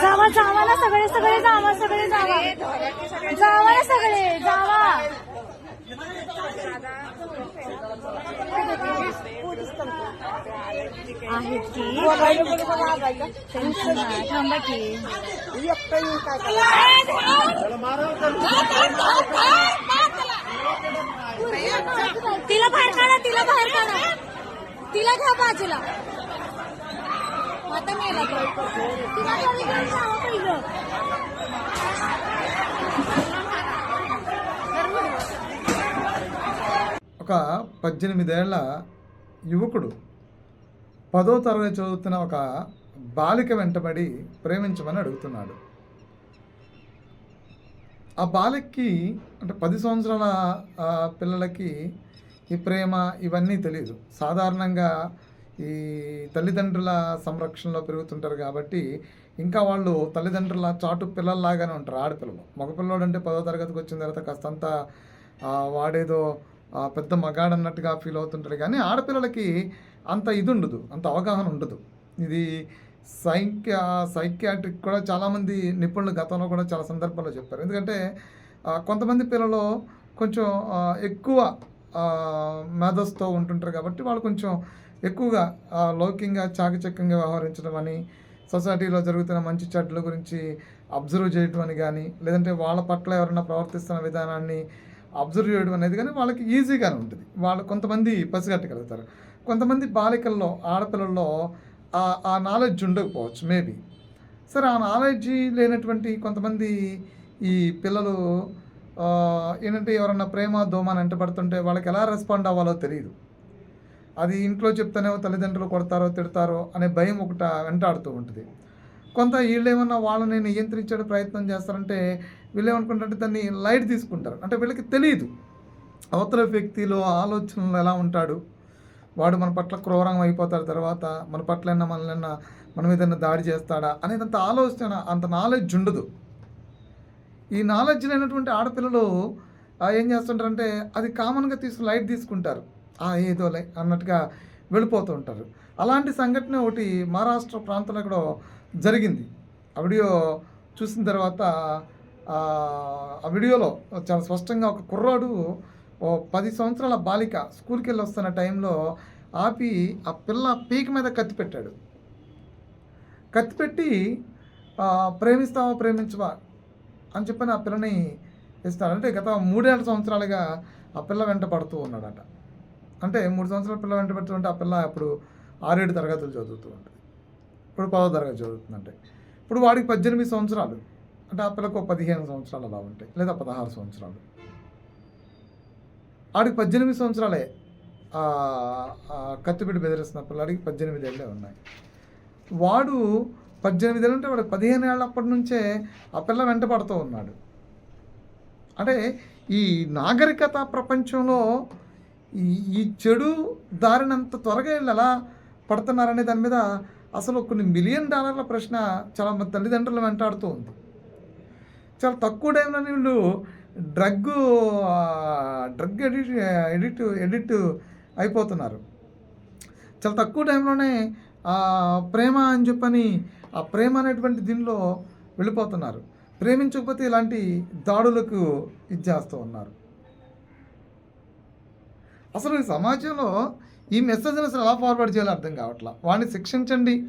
जावा जावा ना सगळे सगळे जावा सगळे जावा. जावा ना सगळे जावा. आहेत की? थांबा की. तिला बाहेर काढा तिला बाहेर काढा तिला घ्या बाजूला आता मेला तो तिला घरी घेऊन जावं पहिलं ఒక పద్దెనిమిదేళ్ల యువకుడు పదో తరగతి చదువుతున్న ఒక బాలిక వెంటబడి ప్రేమించమని అడుగుతున్నాడు ఆ బాలకి అంటే పది సంవత్సరాల పిల్లలకి ఈ ప్రేమ ఇవన్నీ తెలియదు సాధారణంగా ఈ తల్లిదండ్రుల సంరక్షణలో పెరుగుతుంటారు కాబట్టి ఇంకా వాళ్ళు తల్లిదండ్రుల చాటు పిల్లల్లాగానే ఉంటారు ఆడపిల్లలు. మగపిల్లడు అంటే పదో తరగతికి వచ్చిన తర్వాత కాస్తంత వాడేదో పెద్ద మగాడన్నట్టుగా ఫీల్ అవుతుంటాడు. కానీ ఆడపిల్లలకి అంత ఇది ఉండదు అంత అవగాహన ఉండదు. ఇది సైక్య సైక్యాట్రిక్ కూడా చాలామంది నిపుణులు గతంలో కూడా చాలా సందర్భాల్లో చెప్పారు. ఎందుకంటే కొంతమంది పిల్లలు కొంచెం ఎక్కువ మేధస్తో ఉంటుంటారు కాబట్టి వాళ్ళు కొంచెం ఎక్కువగా లౌకికంగా చాకచక్యంగా వ్యవహరించడం అని సొసైటీలో జరుగుతున్న మంచి చెడ్ల గురించి అబ్జర్వ్ చేయడం అని కానీ లేదంటే వాళ్ళ పట్ల ఎవరైనా ప్రవర్తిస్తున్న విధానాన్ని అబ్జర్వ్ చేయడం అనేది కానీ వాళ్ళకి ఈజీగానే ఉంటుంది. వాళ్ళు కొంతమంది పసిగట్టగలుగుతారు. కొంతమంది బాలికల్లో ఆడపిల్లల్లో ఆ ఆ నాలెడ్జ్ ఉండకపోవచ్చు మేబీ సరే ఆ నాలెడ్జ్ లేనటువంటి కొంతమంది ఈ పిల్లలు ఏంటంటే ఎవరన్నా ప్రేమ దోమ అని వెంటబడుతుంటే వాళ్ళకి ఎలా రెస్పాండ్ అవ్వాలో తెలియదు అది ఇంట్లో చెప్తేనేమో తల్లిదండ్రులు కొడతారో తిడతారో అనే భయం ఒకట వెంటాడుతూ ఉంటుంది. కొంత వీళ్ళు ఏమన్నా వాళ్ళని నియంత్రించే ప్రయత్నం చేస్తారంటే వీళ్ళు ఏమనుకుంటారంటే దాన్ని లైట్ తీసుకుంటారు. అంటే వీళ్ళకి తెలియదు అవతల వ్యక్తిలో ఆలోచనలు ఎలా ఉంటాడు వాడు మన పట్ల క్రూరంగా అయిపోతాడు తర్వాత మన పట్ల మనల్ని మన మీద దాడి చేస్తాడా అనేది అంత ఆలోచన అంత నాలెడ్జ్ ఉండదు. ఈ నాలెడ్జ్ లేనటువంటి ఆడపిల్లలు ఏం చేస్తుంటారంటే అది కామన్గా తీసుకుని లైట్ తీసుకుంటారు. ఆ ఏదో లైట్ అన్నట్టుగా వెళ్ళిపోతూ ఉంటారు. అలాంటి సంఘటన ఒకటి మహారాష్ట్ర ప్రాంతంలో కూడా జరిగింది. ఆ వీడియో చూసిన తర్వాత ఆ వీడియోలో చాలా స్పష్టంగా ఒక కుర్రాడు ఓ పది సంవత్సరాల బాలిక స్కూల్కి వెళ్ళి వస్తున్న టైంలో ఆపి ఆ పిల్ల పీక మీద కత్తి పెట్టాడు. కత్తి పెట్టి ప్రేమిస్తావా ప్రేమించవా? అని చెప్పని ఆ పిల్లని ఇస్తాడు. అంటే గత మూడేళ్ళ సంవత్సరాలుగా ఆ పిల్ల వెంట పడుతూ ఉన్నాడట. అంటే మూడు సంవత్సరాల పిల్ల వెంట పెడుతుంటే ఆ పిల్ల అప్పుడు ఆరేడు తరగతులు చదువుతూ ఉంటుంది. ఇప్పుడు పదో తరగతి చదువుతుందంటే. ఇప్పుడు వాడికి పద్దెనిమిది సంవత్సరాలు. అంటే ఆ పిల్లకు పదిహేను సంవత్సరాలు అలా ఉంటాయి. లేదా పదహారు సంవత్సరాలు. ఆడికి పద్దెనిమిది సంవత్సరాలే. కత్తిపెట్టి బెదిరిస్తున్న పిల్లాడికి పద్దెనిమిది ఏళ్ళే ఉన్నాయి. వాడు పద్దెనిమిది ఏళ్ళు అంటే వాడు పదిహేను ఏళ్ళప్పటి నుంచే ఆ పిల్ల వెంట పడుతూ ఉన్నాడు. అంటే ఈ నాగరికత ప్రపంచంలో ఈ ఈ చెడు దారినంత త్వరగా వీళ్ళు ఎలా పడుతున్నారనే దాని మీద అసలు కొన్ని మిలియన్ డాలర్ల ప్రశ్న చాలా మంది తల్లిదండ్రులు వెంటాడుతూ ఉంది. చాలా తక్కువ టైంలో వీళ్ళు drug drug edit edit edit అయిపోతున్నారు. చాలా తక్కువ టైంలోనే ప్రేమ అని చెప్పని ఆ ప్రేమ అనేటువంటి దీనిలో వెళ్ళిపోతున్నారు. ప్రేమించకపోతే ఇలాంటి దాడులకు ఇది చేస్తూ ఉన్నారు. అసలు ఈ సమాజంలో ఈ మెసేజ్ని అసలు ఎలా ఫార్వర్డ్ చేయాలో అర్థం కావట్లా? వాడిని శిక్షించండి.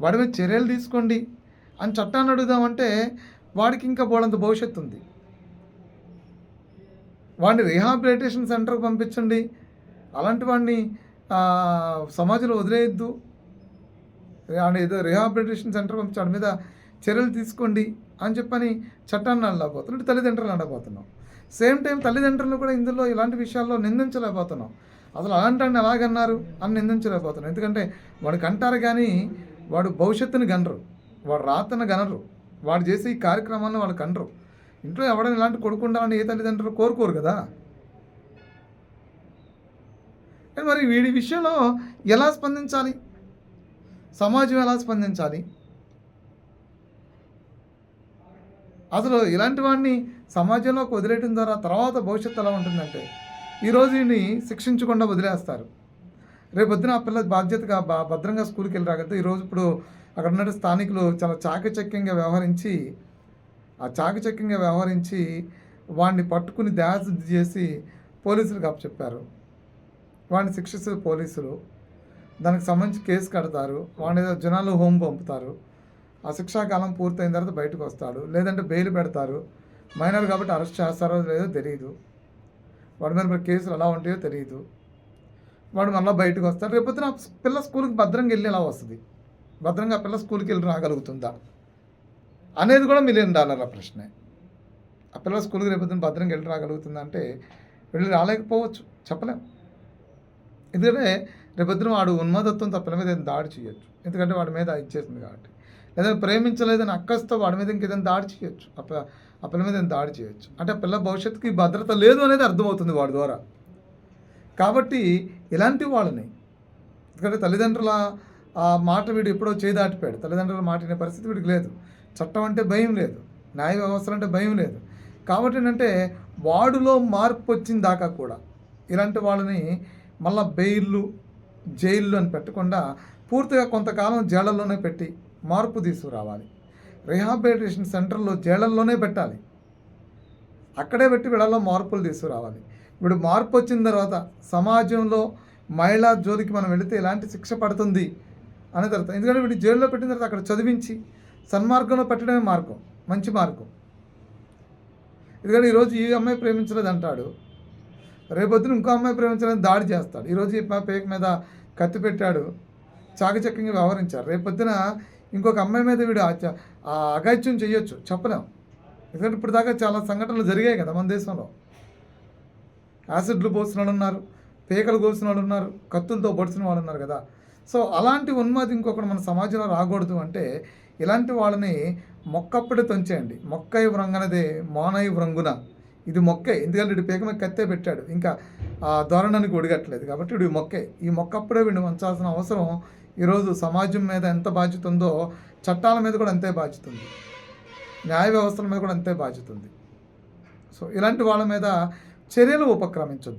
వాడి మీద చర్యలు తీసుకోండి. అని చట్టాన్ని అడుగుదామంటే వాడికి ఇంకా బోడంత భవిష్యత్తు ఉంది. వాడిని రీహాబిలిటేషన్ సెంటర్కి పంపించండి. అలాంటి వాడిని సమాజంలో వదిలేయద్దు. వాడిని ఏదో రీహాబిలిటేషన్ సెంటర్ పంపించడం మీద చర్యలు తీసుకోండి అని చెప్పని చట్టాన్ని అనలేకపోతున్నాం తల్లిదండ్రులు అనలేకపోతున్నాం సేమ్ టైం తల్లిదండ్రులు కూడా ఇందులో ఇలాంటి విషయాల్లో నిందించలేకపోతున్నాం. అసలు అలాంటి వాడిని ఎలాగన్నారు అని నిందించలేకపోతున్నాం. ఎందుకంటే వాడికి అంటారు కానీ వాడు భవిష్యత్తుని గనరు. వాడు రాతను గనరు. వాడు చేసే ఈ కార్యక్రమాన్ని వాళ్ళు కనరు ఇంట్లో ఎవడని ఇలాంటి కొడుకు ఉండాలని ఏ తల్లిదండ్రులు కోరుకోరు కదా? మరి వీడి విషయంలో ఎలా స్పందించాలి? సమాజం ఎలా స్పందించాలి? అసలు ఇలాంటి వాడిని సమాజంలోకి వదిలేయడం ద్వారా తర్వాత భవిష్యత్తు ఎలా ఉంటుందంటే ఈరోజు ఈయన్ని శిక్షించకుండా వదిలేస్తారు. రేపొద్దున ఆ పిల్ల బాధ్యతగా బా- భద్రంగా స్కూల్కి వెళ్ళి రాగలదు ఈరోజు ఇప్పుడు అక్కడ ఉన్న స్థానికులు చాలా చాకచక్యంగా వ్యవహరించి ఆ చాకచక్యంగా వ్యవహరించి వాడిని పట్టుకుని దేహశుద్ధి చేసి పోలీసులకు అప్పచెప్పారు. వాడిని శిక్షిస్తారు పోలీసులు దానికి సంబంధించి కేసు కడతారు వాడిని ఏదో జనాలు హోమ్ పంపుతారు. ఆ శిక్షాకాలం పూర్తయిన తర్వాత బయటకు వస్తాడు. లేదంటే బెయిల్ పెడతారు. మైనర్ కాబట్టి అరెస్ట్ చేస్తారో లేదో తెలియదు వాడి మీద మరి కేసులు ఎలా ఉంటాయో తెలియదు వాడు మళ్ళీ బయటకు వస్తాడు. రేపొద్దున పిల్ల స్కూల్కి భద్రంగా వెళ్ళి ఎలా వస్తుంది. భద్రంగా పిల్ల స్కూల్కి వెళ్ళి రాగలుగుతుందా? అనేది కూడా మిలియన్ డాలర్ల ప్రశ్నే. ఆ పిల్ల స్కూల్కి రేపొద్దున భద్రంగా వెళ్ళి రాగలుగుతుందంటే వెళ్ళి రాలేకపోవచ్చు. చెప్పలేం. ఎందుకంటే రేపొద్దున వాడు ఉన్మాదత్వంతో ఆ పిల్ల మీద దాడి చేయొచ్చు. ఎందుకంటే వాడి మీద ఇచ్చేసింది కాబట్టి. లేదా ప్రేమించలేదని అక్కస్తో వాడి మీద ఇంకేదైనా దాడి చేయొచ్చు. ఆ పిల్ల మీద ఏదైనా దాడి చేయొచ్చు. అంటే ఆ పిల్ల భవిష్యత్తుకి భద్రత లేదు అనేది అర్థమవుతుంది వాడి ద్వారా. కాబట్టి ఇలాంటి వాళ్ళని ఎందుకంటే తల్లిదండ్రుల ఆ మాట వీడు ఎప్పుడో చేదాటిపోయాడు తల్లిదండ్రుల మాట పరిస్థితి వీడికి లేదు. చట్టం అంటే భయం లేదు. న్యాయ వ్యవస్థలు అంటే భయం లేదు. కాబట్టి ఏంటంటే వాడులో మార్పు వచ్చిన దాకా కూడా ఇలాంటి వాళ్ళని మళ్ళా బెయిల్లు జైళ్ళు అని పెట్టకుండా పూర్తిగా కొంతకాలం జైళ్ళలోనే పెట్టి మార్పు తీసుకురావాలి. రిహాబిలిటేషన్ సెంటర్లో జైళ్ళల్లోనే పెట్టాలి. అక్కడే పెట్టి వీళ్ళలో మార్పులు తీసుకురావాలి. ఇప్పుడు మార్పు వచ్చిన తర్వాత సమాజంలో మహిళా జోలికి మనం వెళితే ఎలాంటి శిక్ష పడుతుంది అనే తర్వాత ఎందుకంటే వీడి జైల్లో పెట్టిన తర్వాత అక్కడ చదివించి సన్మార్గంలో పెట్టడమే మార్గం మంచి మార్గం. ఎందుకంటే ఈరోజు ఈ అమ్మాయి ప్రేమించలేదు అంటాడు రేపొద్దున ఇంకో అమ్మాయి ప్రేమించలేదు దాడి చేస్తాడు. ఈరోజు ఈ పేక మీద కత్తి పెట్టాడు చాకచక్యంగా వ్యవహరించారు రేపొద్దున ఇంకొక అమ్మాయి మీద వీడు ఆ చ- చేయొచ్చు చెప్పలేం. ఎందుకంటే ఇప్పుడు దాకా చాలా సంఘటనలు జరిగాయి కదా మన దేశంలో. యాసిడ్లు పోసిన వాళ్ళు ఉన్నారు పేకలు కోసిన వాళ్ళు ఉన్నారు కత్తులతో పొడిచిన వాళ్ళు ఉన్నారు కదా. సో అలాంటి ఉన్మాది ఇంకొకటి మన సమాజంలో రాకూడదు అంటే ఇలాంటి వాళ్ళని మొక్కప్పుడు తొంచేయండి. మొక్కై వ్రంగనదే మోనై వ్రంగున. ఇది మొక్కే. ఎందుకంటే వీడు పేక మీద కత్తే పెట్టాడు. ఇంకా ఆ ధోరణానికి ఒడిగట్లేదు కాబట్టి వీడు మొక్కే. ఈ మొక్కప్పుడే వీడిని ఉంచాల్సిన అవసరం ఈరోజు సమాజం మీద ఎంత బాధ్యత ఉందో చట్టాల మీద కూడా అంతే బాధ్యత ఉంది. న్యాయ వ్యవస్థల మీద కూడా అంతే బాధ్యత ఉంది. సో ఇలాంటి వాళ్ళ మీద చర్యలు ఉపక్రమించొద్దు.